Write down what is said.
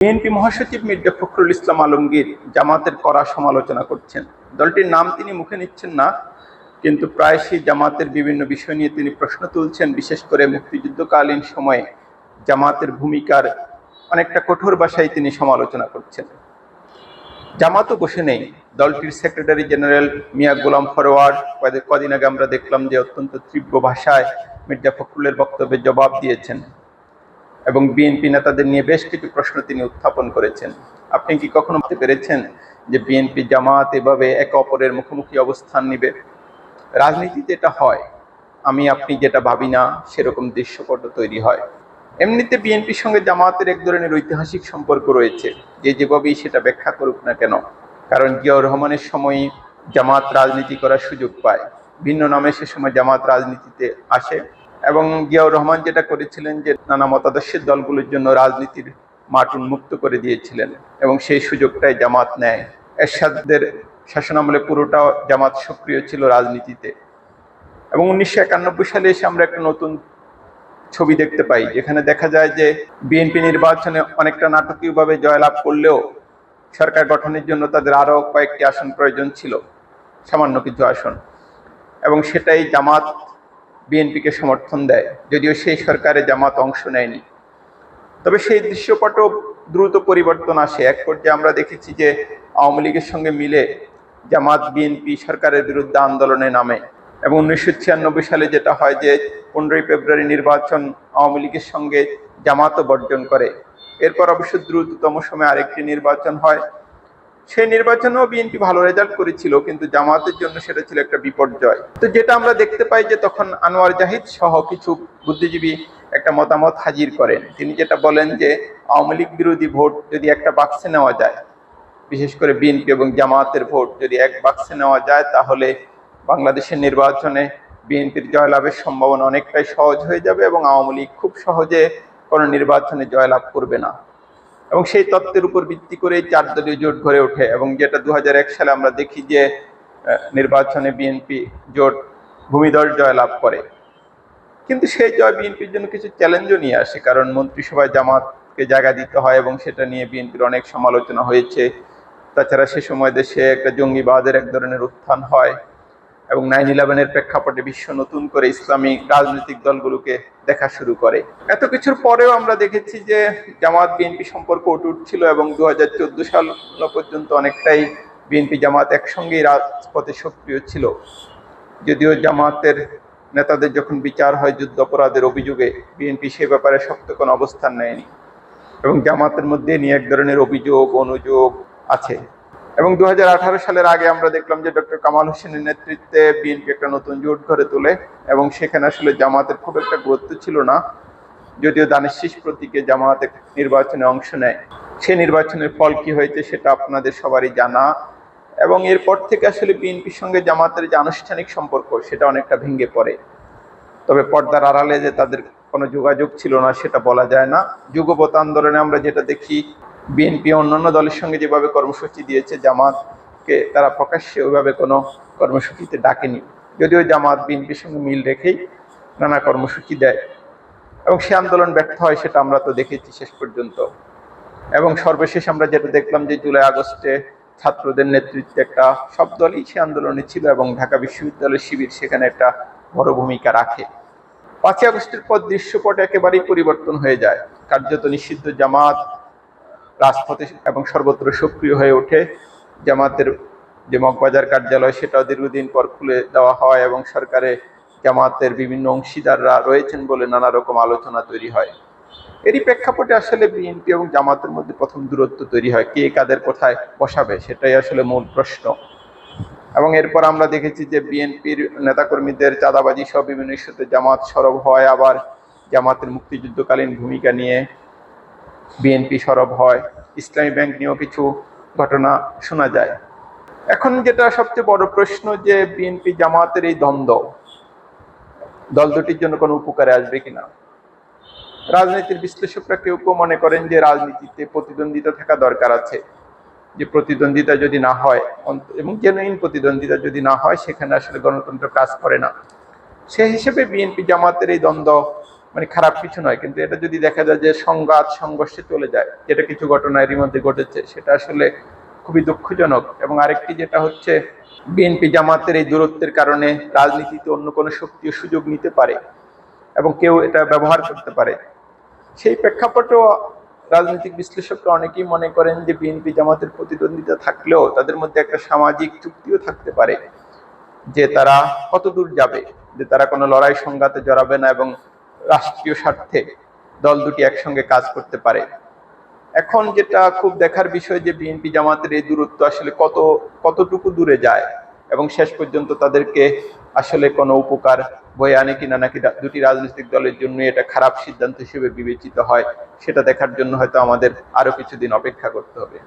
BNP মহাসচিব মির্জা ফখরুল ইসলাম আলমগীর জামাতের কড়া সমালোচনা করছেন। দলটির নাম তিনি মুখে নিচ্ছেন না, কিন্তু প্রায়শই জামাতের বিভিন্ন বিষয় নিয়ে তিনি প্রশ্ন তুলছেন, বিশেষ করে মুক্তিযুদ্ধকালীন সময়ে জামাতের ভূমিকার অনেকটা কঠোর ভাষায় তিনি সমালোচনা করছেন। জামাতও বসে নেই। দলটির সেক্রেটারি জেনারেল মিয়া গোলাম কয়েক- কদিন আগে আমরা দেখলাম যে অত্যন্ত তীব্র ভাষায় মির্জা ফখরুলের বক্তব্যের জবাব দিয়েছেন। এবং বিএনপি নেতাদের নিয়ে বেশ কিছু প্রশ্ন তিনি উত্থাপন করেছেন। আপনি কি কখনো ভাবতে পেরেছেন যে বিএনপি জামাত এভাবে একে অপরের মুখোমুখি অবস্থান নিবে? রাজনীতিতে এটা হয়। আমি, আপনি যেটা ভাবি না, সেরকম দৃশ্যপট তৈরি হয়। এমনিতে বিএনপির সঙ্গে জামাতের এক ধরনের ঐতিহাসিক সম্পর্ক রয়েছে। যে যেভাবেই সেটা ব্যাখ্যা করুক না কেন। কারণ জিয়াউর রহমানের সময় জামাত রাজনীতি করার সুযোগ পায়। ভিন্ন নামে সে সময় জামাত রাজনীতিতে আসে। এবং জিয়াউর রহমান যেটা করেছিলেন যে নানা মতাদর্শের দলগুলোর জন্য রাজনীতির মাঠ উন্মুক্ত করে দিয়েছিলেন এবং সেই সুযোগটাই জামাত নেয়। এরশাদের শাসনামলে পুরোটা জামাত সক্রিয় ছিল রাজনীতিতে। এবং উনিশশো একানব্বই সালে এসে আমরা একটা নতুন ছবি দেখতে পাই, যেখানে দেখা যায় যে বিএনপি নির্বাচনে অনেকটা নাটকীয়ভাবে জয়লাভ করলেও সরকার গঠনের জন্য তাদের আরও কয়েকটি আসন প্রয়োজন ছিল, সামান্য কিছু আসন। এবং সেটাই জামাত বিএনপিকে সমর্থন দেয়, যদিও সেই সরকারে জামাত অংশ নেয়নি। তবে সেই দৃশ্যপটও দ্রুত পরিবর্তন আসে। এক পর্যায়ে আমরা দেখেছি যে আওয়ামী লীগের সঙ্গে মিলে জামাত, বিএনপি সরকারের বিরুদ্ধে আন্দোলনে নামে এবং উনিশশো ছিয়ানব্বই সালে যেটা হয় যে পনেরোই ফেব্রুয়ারি নির্বাচন আওয়ামী লীগের সঙ্গে জামাতও বর্জন করে। এরপর অবশ্য দ্রুততম সময়ে আরেকটি নির্বাচন হয় সেই নির্বাচনেও বিএনপি ভালো রেজাল্ট করেছিল, কিন্তু জামাতের জন্য সেটা ছিল একটা বিপর্যয়। তো যেটা আমরা দেখতে পাই যে তখন আনোয়ার জাহিদ সহ কিছু বুদ্ধিজীবী একটা মতামত হাজির করেন। তিনি যেটা বলেন যে, আওয়ামী লীগ বিরোধী ভোট যদি একটা বাক্সে নেওয়া যায়, বিশেষ করে বিএনপি এবং জামাতের ভোট যদি এক বাক্সে নেওয়া যায়, তাহলে বাংলাদেশের নির্বাচনে বিএনপির জয়লাভের সম্ভাবনা অনেকটাই সহজ হয়ে যাবে এবং আওয়ামী লীগ খুব সহজে কোনো নির্বাচনে জয়লাভ করবে না। এবং সেই তত্ত্বের উপর ভিত্তি করে চার দলীয় জোট গড়ে ওঠে এবং যেটা দু হাজার এক সালে আমরা দেখি যে নির্বাচনে বিএনপি জোট ভূমিদল জয়লাভ করে। কিন্তু সেই জয় বিএনপির জন্য কিছু চ্যালেঞ্জও নিয়ে আসে, কারণ মন্ত্রিসভায় জামাতকে জায়গা দিতে হয় এবং সেটা নিয়ে বিএনপির অনেক সমালোচনা হয়েছে। তাছাড়া সে সময় দেশে একটা জঙ্গিবাদের এক ধরনের উত্থান হয়। এবং নাইন ইলেভেনের প্রেক্ষাপটে বিশ্ব নতুন করে ইসলামী রাজনৈতিক দলগুলোকে দেখা শুরু করে। এত কিছুর পরেও আমরা দেখেছি যে জামাত বিএনপি সম্পর্ক অটুট ছিল এবং দু হাজার চোদ্দ সাল পর্যন্ত অনেকটাই বিএনপি জামাত একসঙ্গেই রাজপথে সক্রিয় ছিল। যদিও জামাতের নেতাদের যখন বিচার হয় যুদ্ধ অপরাধের অভিযোগে, বিএনপি সে ব্যাপারে শক্ত কোনো অবস্থান নেয়নি। এবং জামাতের মধ্যে নিয়ে এক ধরনের অভিযোগ, অনুযোগ আছে। এবং দু হাজার আঠারো সালের আগে আমরা দেখলাম যে ডক্টর কামাল হোসেনের নেতৃত্বে বিএনপি একটা নতুন জোট ঘরে তোলে এবং সেখানে আসলে জামাতের খুব একটা গুরুত্ব ছিল না, যদিও দানের শীষ প্রতীকে জামাত নির্বাচনে অংশ নেয়। সে নির্বাচনের ফল কি হয়েছে সেটা আপনাদের সবারই জানা এবং এরপর থেকে আসলে বিএনপির সঙ্গে জামাতের যে আনুষ্ঠানিক সম্পর্ক সেটা অনেকটা ভেঙে পড়ে। তবে পর্দার আড়ালে যে তাদের কোনো যোগাযোগ ছিল না সেটা বলা যায় না। যুগপথ আন্দোলনে আমরা যেটা দেখি বিএনপি অন্যান্য দলের সঙ্গে যেভাবে কর্মসূচি দিয়েছে জামাতকে তারা প্রকাশ্যে ওইভাবে কোনো কর্মসূচিতে ডাকেনি। যদিও জামাত বিএনপির সঙ্গে মিল রেখেই নানা কর্মসূচি দেয় এবং সে আন্দোলন ব্যর্থ হয় সেটা আমরা তো দেখেছি শেষ পর্যন্ত। এবং সর্বশেষ আমরা যেটা দেখলাম যে জুলাই, আগস্টে ছাত্রদের নেতৃত্বে একটা সব দলই সে আন্দোলনে ছিল এবং ঢাকা বিশ্ববিদ্যালয়ের শিবির সেখানে একটা বড় ভূমিকা রাখে। পাঁচই আগস্টের পর দৃশ্যপট একেবারেই পরিবর্তন হয়ে যায়। কার্যত নিষিদ্ধ জামাত রাজপথে এবং সর্বত্র সক্রিয় হয়ে ওঠে। জামাতের যে মগবাজার কার্যালয়, সেটাও দীর্ঘদিন পর খুলে দেওয়া হয় এবং সরকারে জামাতের বিভিন্ন অংশীদাররা রয়েছেন বলে নানা রকম আলোচনা তৈরি হয়। এরই প্রেক্ষাপটে আসলে বিএনপি এবং জামাতের মধ্যে প্রথম দূরত্ব তৈরি হয়। কে কাদের কোথায় বসাবে, সেটাই আসলে মূল প্রশ্ন। এবং এরপর আমরা দেখেছি যে বিএনপির নেতাকর্মীদের চাঁদাবাজি সহ বিভিন্ন ইস্যুতে জামাত সরব হয় আবার জামাতের মুক্তিযুদ্ধকালীন ভূমিকা নিয়ে বিএনপি সরব হয়, ইসলামী ব্যাংক নিয়েও কিছু ঘটনা শোনা যায়। এখন যেটা সবচেয়ে বড় প্রশ্ন যে বিএনপি জামাতের এই দ্বন্দ্ব, দল দুটির জন্য কোনো উপকারে আসবে কিনা? রাজনীতির বিশ্লেষকরা কেউ কেউ মনে করেন যে রাজনীতিতে প্রতিদ্বন্দ্বিতা থাকা দরকার আছে। যে প্রতিদ্বন্দ্বিতা যদি না হয় এবং জেনুইন প্রতিদ্বন্দ্বিতা যদি না হয়, সেখানে আসলে গণতন্ত্র কাজ করে না। সে হিসেবে বিএনপি জামাতের এই দ্বন্দ্ব মানে খারাপ কিছু নয়, কিন্তু এটা যদি দেখা যায় যে সংঘাত, সংঘর্ষে চলে যায়, যেটা কিছু ঘটনা এরই মধ্যে ঘটেছে, সেটা আসলে খুবই দুঃখজনক। এবং আরেকটি যেটা হচ্ছে, বিএনপি জামাতের এই দূরত্বের কারণে রাজনীতিতে অন্য কোনো শক্তিও সুযোগ নিতে পারে এবং কেউ এটা ব্যবহার করতে পারে। সেই প্রেক্ষাপটেও রাজনৈতিক বিশ্লেষকরা অনেকেই মনে করেন যে বিএনপি জামাতের প্রতিদ্বন্দ্বিতা থাকলেও তাদের মধ্যে একটা সামাজিক চুক্তিও থাকতে পারে যে তারা কত দূর যাবে, যে তারা কোনো লড়াই সংঘাতে জড়াবে না এবং রাষ্ট্রীয় স্বার্থে দল দুটি একসঙ্গে কাজ করতে পারে। এখন যেটা খুব দেখার বিষয় যে বিএনপি জামাতের এই দূরত্ব আসলে কত, কতটুকু দূরে যায় এবং শেষ পর্যন্ত তাদেরকে আসলে কোনো উপকার বয়ে আনে কিনা নাকি দুটি রাজনৈতিক দলের জন্য এটা খারাপ সিদ্ধান্ত হিসেবে বিবেচিত হয়, সেটা দেখার জন্য হয়তো আমাদের আরও কিছুদিন অপেক্ষা করতে হবে।